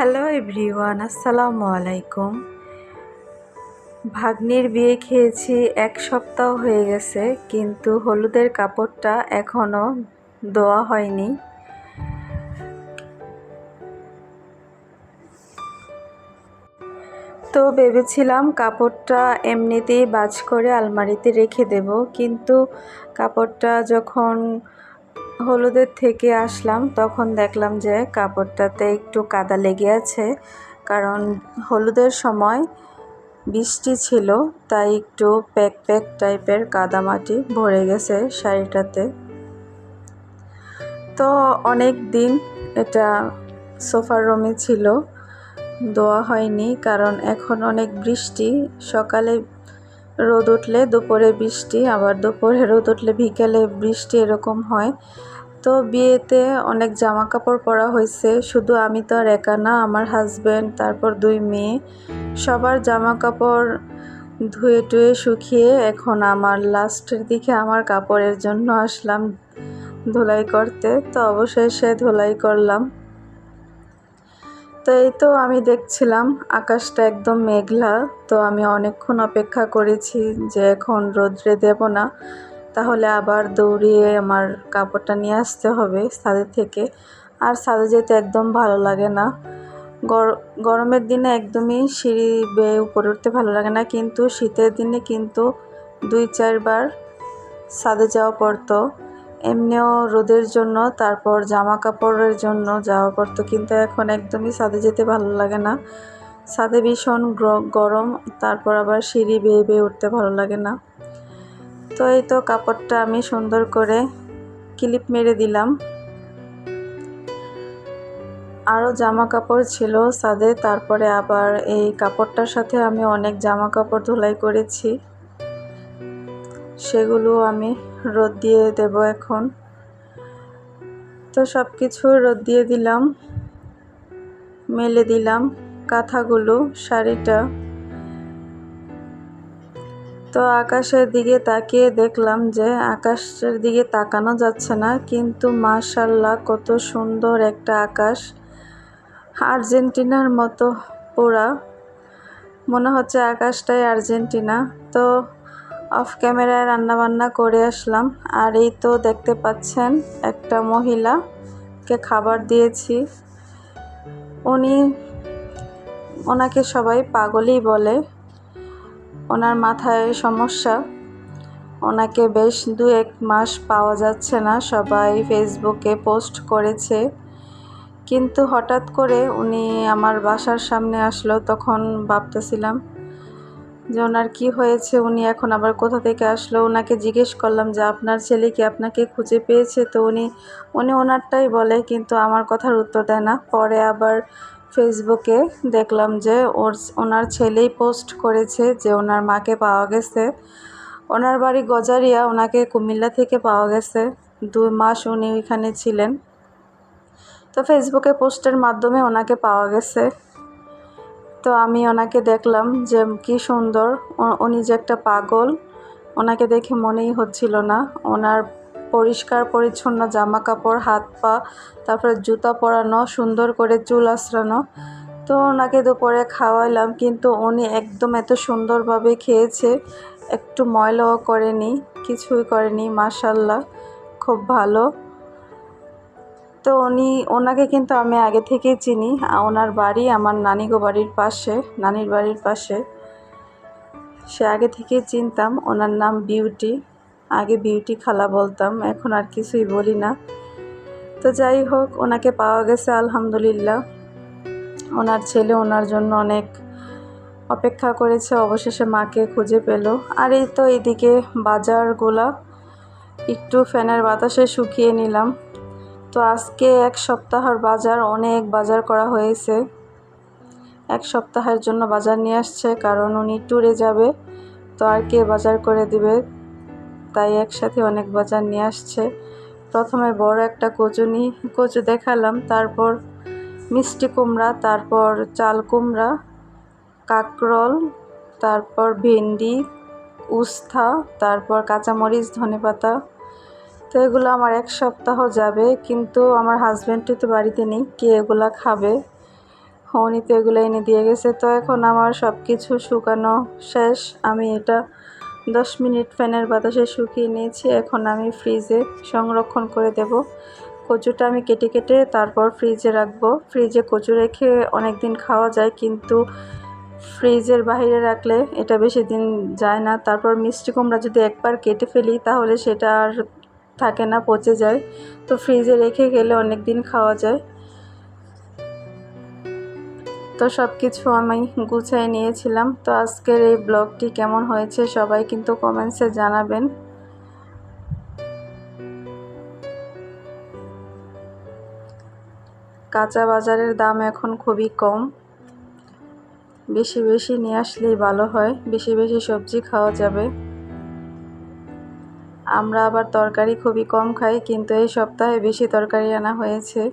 Hello everyone, আসসালামু আলাইকুম। ভাগ্নির বিয়ে খেয়েছি, এক সপ্তাহ হয়ে গেছে, কিন্তু হলুদের কাপড়টা এখনও দেওয়া হয়নি। তো ভেবেছিলাম কাপড়টা এমনিতেই বাজ করে আলমারিতে রেখে দেব, কিন্তু কাপড়টা যখন হলুদের থেকে আসলাম, তখন দেখলাম যে কাপড়টাতে একটু কাদা লেগে আছে, কারণ হলুদের সময় বৃষ্টি ছিল, তাই একটু প্যাক প্যাক টাইপের কাদামাটি ভরে গেছে শাড়িটাতে। তো অনেক দিন এটা সোফার রুমে ছিল, দোয়া হয়নি, কারণ এখন অনেক বৃষ্টি, সকালে রোদ উঠলে দুপুরে বৃষ্টি, আবার দুপুরে রোদ উঠলে বিকেলে বৃষ্টি এরকম হয়। তো বিয়েতে অনেক জামা কাপড় পরা হয়েছে। শুধু আমি তো আর একা না, আমার হাজব্যান্ড তারপর দুই মেয়ে। সবার জামা কাপড় ধুয়ে টুয়ে শুকিয়ে এখন আমার লাস্টের দিকে আমার কাপড়ের জন্য আসলাম ধুলাই করতে। তো অবশেষে ধুলাই করলাম। তো এই তো আমি দেখছিলাম, আকাশটা একদম মেঘলা। তো আমি অনেকক্ষণ অপেক্ষা করেছি যে এখন রোদ্রে দেব না। তাহলে আবার দৌড়িয়ে আমার কাপড়টা নিয়ে আসতে হবে ছাদের থেকে। আর ছাদে যেতে একদম ভালো লাগে না। গরমের দিনে একদমই সিঁড়ি বেয়ে উপরে উঠতে ভালো লাগে না। কিন্তু শীতের দিনে কিন্তু দুই, চারবার ছাদে যাওয়া পড়তো। এমনিও রোদের জন্য, তারপর জামা কাপড়ের জন্য যাওয়া পড়তো কিন্তু এখন একদমই ছাদে যেতে ভালো লাগে না। ছাদে ভীষণ গরম, তারপর আবার সিঁড়ি বেয়ে বেয়ে উঠতে ভালো লাগে না। তো এই তো কাপড়টা আমি সুন্দর করে ক্লিপ মেরে দিলাম। আরও জামা কাপড় ছিল ছাদে, তারপরে আবার এই কাপড়টার সাথে আমি অনেক জামা কাপড় ধুলাই করেছি। সেগুলো আমি রোদ দিয়ে দেব এখন। তো সব কিছু রোদ দিয়ে দিলাম, মেলে দিলাম কাঁথাগুলো, শাড়িটা। তো আকাশের দিকে তাকিয়ে দেখলাম যে আকাশের দিকে তাকানো যাচ্ছে না, কিন্তু মাশাল্লাহ কত সুন্দর একটা আকাশ। আর্জেন্টিনার মতো পুরা মনে হচ্ছে আকাশটাই আর্জেন্টিনা। তো অফ ক্যামেরায় রান্নাবান্না করে আসলাম। আর এই তো দেখতে পাচ্ছেন একটা মহিলাকে খাবার দিয়েছি। উনি, ওনাকে সবাই পাগলই বলে। ওনার মাথায় সমস্যা। ওনাকে বেশ দু এক মাস পাওয়া যাচ্ছে না সবাই ফেসবুকে পোস্ট করেছে। কিন্তু হঠাৎ করে উনি আমার বাসার সামনে আসলো, তখন ভাবতেছিলাম যে ওনার কী হয়েছে, উনি এখন আবার কোথা থেকে আসলো? ওনাকে জিজ্ঞেস করলাম যে আপনার ছেলে কি আপনাকে খুঁজে পেয়েছে? তো উনি উনি ওনারটাই বলে, কিন্তু আমার কথার উত্তর দেয় না। পরে আবার ফেসবুকে দেখলাম যে ওর, ওনার ছেলেই পোস্ট করেছে যে ওনার মাকে পাওয়া গেছে। ওনার বাড়ি গজারিয়া, ওনাকে কুমিল্লা থেকে পাওয়া গেছে। দুই মাস উনি ওইখানে ছিলেন। তো ফেসবুকে পোস্টের মাধ্যমে ওনাকে পাওয়া গেছে। তো আমি ওনাকে দেখলাম যে কি সুন্দর। উনি যে একটা পাগল, ওনাকে দেখে মনেই হচ্ছিল না। ওনার পরিষ্কার পরিচ্ছন্ন জামা কাপড় হাত পা, তারপরে জুতা পরানো, সুন্দর করে চুল আশ্রানো তো ওনাকে দুপুরে খাওয়াইলাম, কিন্তু উনি একদম এত সুন্দরভাবে খেয়েছে, একটু ময়লাও করেনি, কিছুই করেনি মাসাল্লাহ খুব ভালো। তো উনি, ওনাকে কিন্তু আমি আগে থেকেই চিনি। ওনার বাড়ি আমার নানিগো বাড়ির পাশে, নানির বাড়ির পাশে। সে আগে থেকেই চিনতাম, ওনার নাম বিউটি। আগে বিউটি খালা বলতাম, এখন আর কিছুই বলি না। তো যাই হোক, ওনাকে পাওয়া গেছে আলহামদুলিল্লাহ। ওনার ছেলে ওনার জন্য অনেক অপেক্ষা করেছে, অবশেষে মাকে খুঁজে পেল। আর এই তো এদিকে বাজারগুলা, একটু ফ্যানের বাতাসে শুকিয়ে নিলাম। তো আজকে এক সপ্তাহের বাজার, অনেক বাজার করা হয়েছে। এক সপ্তাহের জন্য বাজার নিয়ে আসছে, কারণ উনি ট্যুরে যাবে, তো আর কে বাজার করে দিবে? তাই একসাথে অনেক বাজার নিয়ে আসছে। প্রথমে বড় একটা কচু নি, কচু দেখালাম, তারপর মিষ্টি কুমড়া, তারপর চাল কুমড়া, কাকরল, তারপর ভেন্ডি উস্থা তারপর কাঁচামরিচ, ধনেপাতা তো এগুলো আমার এক সপ্তাহ যাবে, কিন্তু আমার হাজব্যান্ডটি তো বাড়িতে নেই, কে এগুলো খাবে? উনি তো এগুলো এনে দিয়ে গেছে, তো এখন আমার সব কিছু শুকানো শেষ। আমি এটা দশ মিনিট ফ্যানের বাতাসে শুকিয়ে নিয়েছি, এখন আমি ফ্রিজে সংরক্ষণ করে দেব। কচুটা আমি কেটে কেটে তারপর ফ্রিজে রাখব। ফ্রিজে কচু রেখে অনেক দিন খাওয়া যায়, কিন্তু ফ্রিজের বাইরে রাখলে এটা বেশি দিন যায় না। তারপর মিষ্টি কুমড়া যদি একবার কেটে ফেলি, তাহলে সেটা আর থাকে না, পচে যায়। তো ফ্রিজে রেখে গেলে অনেক দিন খাওয়া যায়। তো সব কিছু আমি গুছিয়ে নিয়েছিলাম। তো আজকের এই ব্লগটি কেমন হয়েছে সবাই কিন্তু কমেন্টসে জানাবেন। কাঁচা বাজারের দাম এখন খুবই কম। বেশি বেশি নিয়ে আসলেই ভালো হয়। বেশি বেশি সবজি খাওয়া যাবে। আমরা আবার তরকারি খুবই কম খাই, কিন্তু এই সপ্তাহে বেশি তরকারি আনা হয়েছে।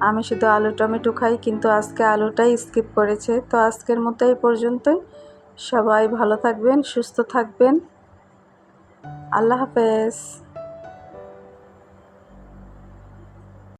আমি শুধু আলু টমেটো খাই, কিন্তু আজকে আলুটাই স্কিপ করেছে। তো আজকের মতো এই পর্যন্তই। সবাই ভালো থাকবেন, সুস্থ থাকবেন। আল্লাহ হাফেজ।